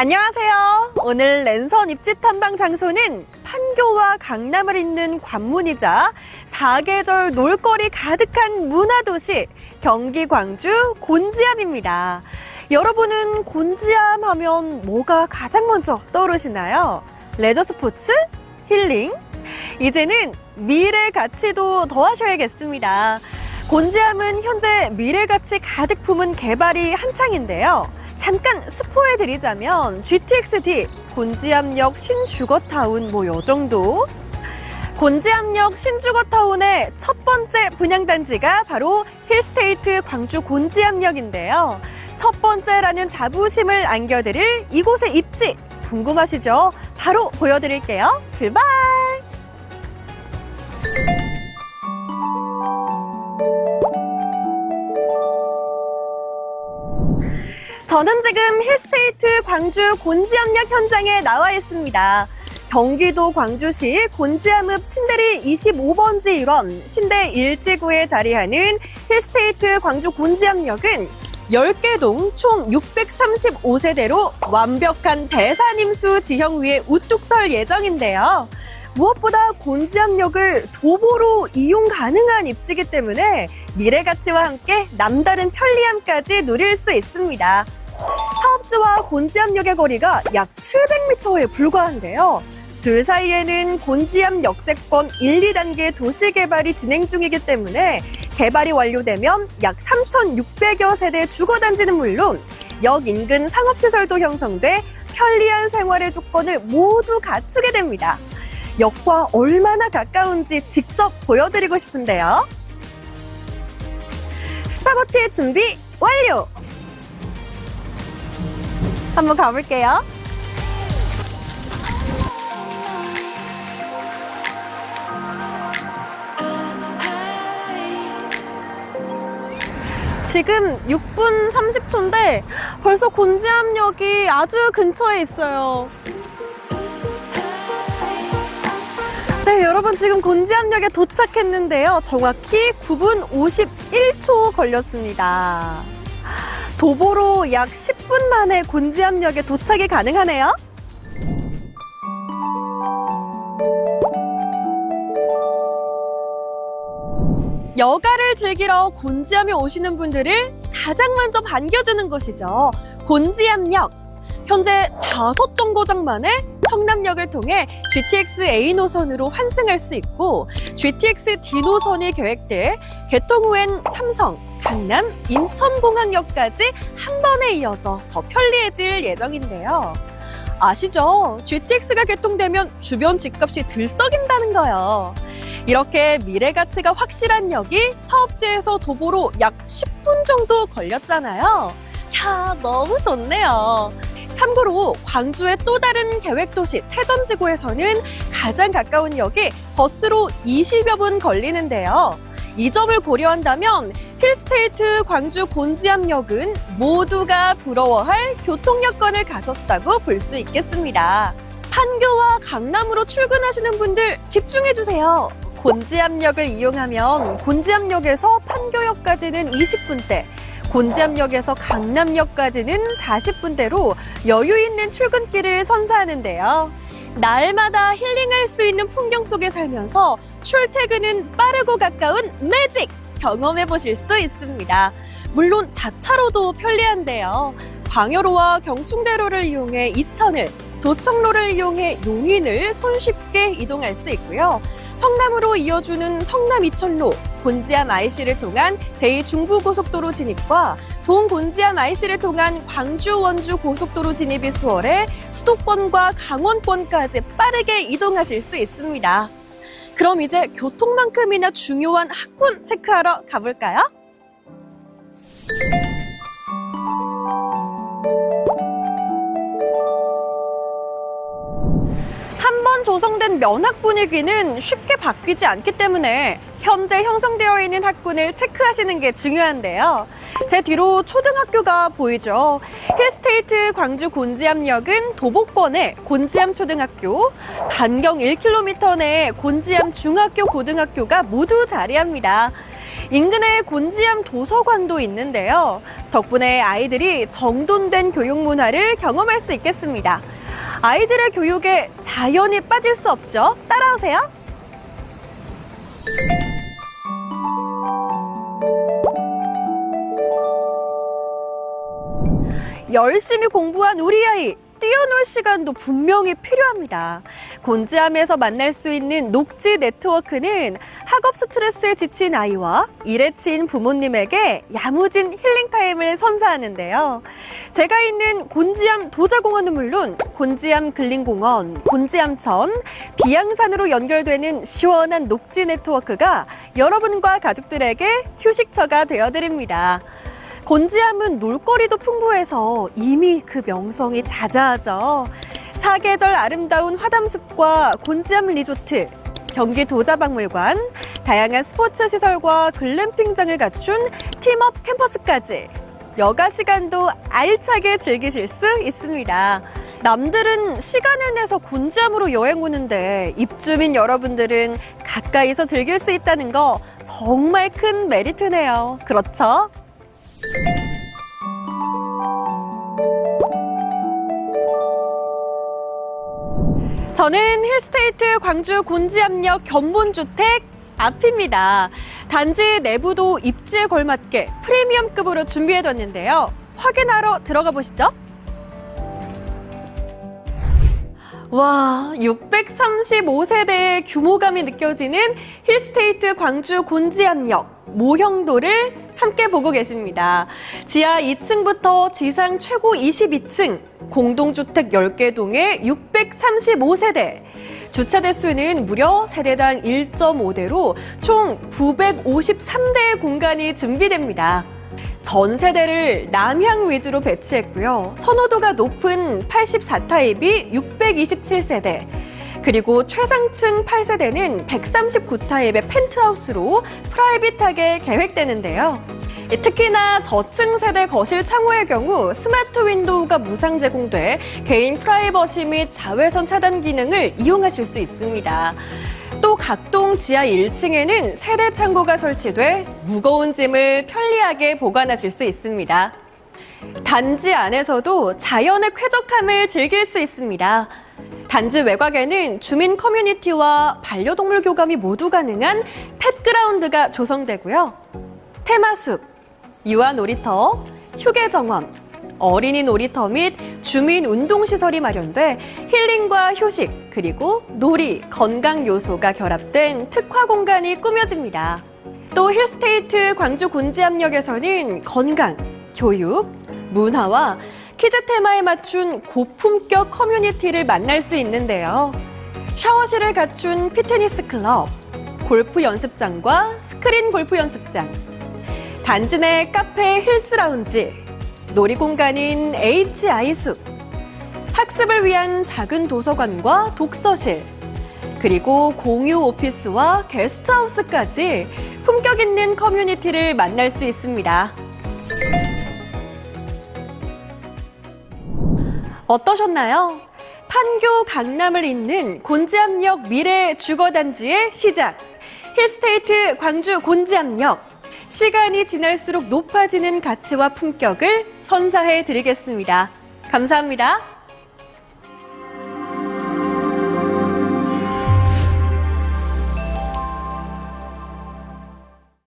안녕하세요. 오늘 랜선 입지 탐방 장소는 판교와 강남을 잇는 관문이자 사계절 놀거리 가득한 문화도시 경기 광주 곤지암입니다. 여러분은 곤지암 하면 뭐가 가장 먼저 떠오르시나요? 레저 스포츠? 힐링? 이제는 미래 가치도 더하셔야겠습니다. 곤지암은 현재 미래 가치 가득 품은 개발이 한창인데요. 잠깐 스포해 드리자면 GTX-D, 곤지암역 신주거타운 뭐 요 정도. 곤지암역 신주거타운의 첫 번째 분양단지가 바로 힐스테이트 광주 곤지암역인데요. 첫 번째라는 자부심을 안겨드릴 이곳의 입지 궁금하시죠? 바로 보여드릴게요. 출발! 저는 지금 힐스테이트 광주 곤지암역 현장에 나와 있습니다. 경기도 광주시 곤지암읍 신대리 25번지 일원 신대 1지구에 자리하는 힐스테이트 광주 곤지암역은 10개 동 총 635세대로 완벽한 대산임수 지형 위에 우뚝 설 예정인데요. 무엇보다 곤지암역을 도보로 이용 가능한 입지기 때문에 미래 가치와 함께 남다른 편리함까지 누릴 수 있습니다. 사업지와 곤지암역의 거리가 약 700m에 불과한데요. 둘 사이에는 곤지암 역세권 1, 2단계 도시 개발이 진행 중이기 때문에 개발이 완료되면 약 3,600여 세대 주거단지는 물론 역 인근 상업시설도 형성돼 편리한 생활의 조건을 모두 갖추게 됩니다. 역과 얼마나 가까운지 직접 보여드리고 싶은데요. 스타워치 준비 완료! 한번 가볼게요. 지금 6분 30초인데 벌써 곤지암역이 아주 근처에 있어요. 네, 여러분 지금 곤지암역에 도착했는데요. 정확히 9분 51초 걸렸습니다. 도보로 약 10분 만에 곤지암역에 도착이 가능하네요. 여가를 즐기러 곤지암에 오시는 분들을 가장 먼저 반겨주는 곳이죠. 곤지암역. 현재 다섯 정거장만에 성남역을 통해 GTX A 노선으로 환승할 수 있고 GTX D 노선이 계획돼 개통 후엔 삼성, 강남, 인천공항역까지 한 번에 이어져 더 편리해질 예정인데요. 아시죠? GTX가 개통되면 주변 집값이 들썩인다는 거요. 이렇게 미래 가치가 확실한 역이 사업지에서 도보로 약 10분 정도 걸렸잖아요. 야, 너무 좋네요. 참고로 광주의 또 다른 계획도시 태전지구에서는 가장 가까운 역이 버스로 20여 분 걸리는데요. 이 점을 고려한다면 힐스테이트 광주 곤지암역은 모두가 부러워할 교통 여건을 가졌다고 볼 수 있겠습니다. 판교와 강남으로 출근하시는 분들 집중해 주세요. 곤지암역을 이용하면 곤지암역에서 판교역까지는 20분대, 곤지암역에서 강남역까지는 40분대로 여유 있는 출근길을 선사하는데요. 날마다 힐링할 수 있는 풍경 속에 살면서 출퇴근은 빠르고 가까운 매직 경험해 보실 수 있습니다. 물론 자차로도 편리한데요. 광여로와 경충대로를 이용해 이천을, 도청로를 이용해 용인을 손쉽게 이동할 수 있고요. 성남으로 이어주는 성남 이천로, 곤지암 IC를 통한 제2중부고속도로 진입과 동곤지암 IC를 통한 광주 원주 고속도로 진입이 수월해 수도권과 강원권까지 빠르게 이동하실 수 있습니다. 그럼 이제 교통만큼이나 중요한 학군 체크하러 가볼까요? 한 번 조성된 면학 분위기는 쉽게 바뀌지 않기 때문에 현재 형성되어 있는 학군을 체크하시는 게 중요한데요. 제 뒤로 초등학교가 보이죠. 힐스테이트 광주 곤지암역은 도보권에 곤지암 초등학교, 반경 1km 내 곤지암 중학교, 고등학교가 모두 자리합니다. 인근에 곤지암 도서관도 있는데요. 덕분에 아이들이 정돈된 교육 문화를 경험할 수 있겠습니다. 아이들의 교육에 자연이 빠질 수 없죠. 따라오세요. 열심히 공부한 우리 아이 뛰어놀 시간도 분명히 필요합니다. 곤지암에서 만날 수 있는 녹지 네트워크는 학업 스트레스에 지친 아이와 일에 치인 부모님에게 야무진 힐링 타임을 선사하는데요. 제가 있는 곤지암 도자공원은 물론 곤지암 근린공원, 곤지암천, 비양산으로 연결되는 시원한 녹지 네트워크가 여러분과 가족들에게 휴식처가 되어드립니다. 곤지암은 놀거리도 풍부해서 이미 그 명성이 자자하죠. 사계절 아름다운 화담숲과 곤지암 리조트, 경기 도자박물관, 다양한 스포츠 시설과 글램핑장을 갖춘 팀업 캠퍼스까지 여가 시간도 알차게 즐기실 수 있습니다. 남들은 시간을 내서 곤지암으로 여행 오는데 입주민 여러분들은 가까이서 즐길 수 있다는 거 정말 큰 메리트네요. 그렇죠? 저는 힐스테이트 광주 곤지암역 견본주택 앞입니다. 단지 내부도 입지에 걸맞게 프리미엄급으로 준비해뒀는데요. 확인하러 들어가 보시죠. 와, 635세대의 규모감이 느껴지는 힐스테이트 광주 곤지암역 모형도를 함께 보고 계십니다. 지하 2층부터 지상 최고 22층, 공동주택 10개 동에 635세대. 주차 대수는 무려 세대당 1.5대로 총 953대의 공간이 준비됩니다. 전 세대를 남향 위주로 배치했고요. 선호도가 높은 84타입이 627세대, 그리고 최상층 8세대는 139타입의 펜트하우스로 프라이빗하게 계획되는데요. 특히나 저층 세대 거실 창호의 경우 스마트 윈도우가 무상 제공돼 개인 프라이버시 및 자외선 차단 기능을 이용하실 수 있습니다. 또 각동 지하 1층에는 세대 창고가 설치돼 무거운 짐을 편리하게 보관하실 수 있습니다. 단지 안에서도 자연의 쾌적함을 즐길 수 있습니다. 단지 외곽에는 주민 커뮤니티와 반려동물 교감이 모두 가능한 펫그라운드가 조성되고요. 테마숲, 유아 놀이터, 휴게 정원, 어린이 놀이터 및 주민 운동시설이 마련돼 힐링과 휴식, 그리고 놀이, 건강 요소가 결합된 특화 공간이 꾸며집니다. 또 힐스테이트 광주 곤지암역에서는 건강, 교육, 문화와 키즈 테마에 맞춘 고품격 커뮤니티를 만날 수 있는데요. 샤워실을 갖춘 피트니스 클럽, 골프 연습장과 스크린 골프 연습장, 단지 내 카페 힐스 라운지, 놀이공간인 HI 숲, 학습을 위한 작은 도서관과 독서실, 그리고 공유 오피스와 게스트하우스까지 품격 있는 커뮤니티를 만날 수 있습니다. 어떠셨나요? 판교 강남을 잇는 곤지암역 미래 주거단지의 시작. 힐스테이트 광주 곤지암역. 시간이 지날수록 높아지는 가치와 품격을 선사해 드리겠습니다. 감사합니다.